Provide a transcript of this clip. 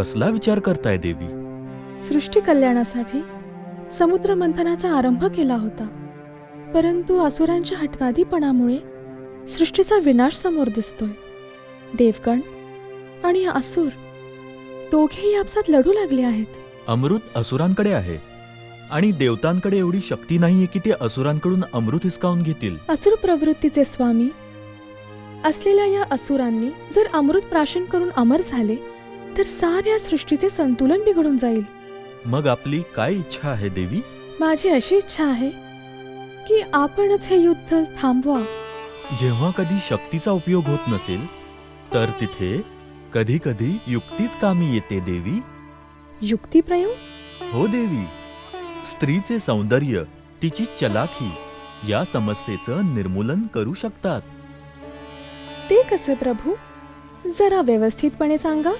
कसला विचार करताय देवी? सृष्टी कल्याणासाठी समुद्र मंथनाचा आरंभ केला होता. परंतु असुरांच्या हटवादीपणामुळे सृष्टीचा विनाश समोर दिसतोय. देवगण आणि असुर दोघेही आपसात लढू लागले आहेत. अमृत असुरांकडे आहे आणि देवतांकडे एवढी शक्ती नाहीये की ते असुरांकडून अमृत हिसकावून घेतील. असुर प्रवृत्तीचे स्वामी असलेल्या या असुरांनी जर अमृत प्राशन करून अमर झाले तर साऱ्या सृष्टीचे संतुलन बिघडून जाईल. मग आपली काय इच्छा आहे देवी? माझी अशी इच्छा आहे की आपणच हे युद्ध थांबवा. जेव्हा कधी शक्तीचा उपयोग होत नसेल तर तिथे कधी कधी युक्तीच कामी येते देवी. युक्तिप्रयोग हो देवी. स्त्रीचे सौंदर्य तिची चलाखी या समस्येचं निर्मूलन करू शकतात. ते कसे प्रभू? जरा व्यवस्थितपणे सांगा.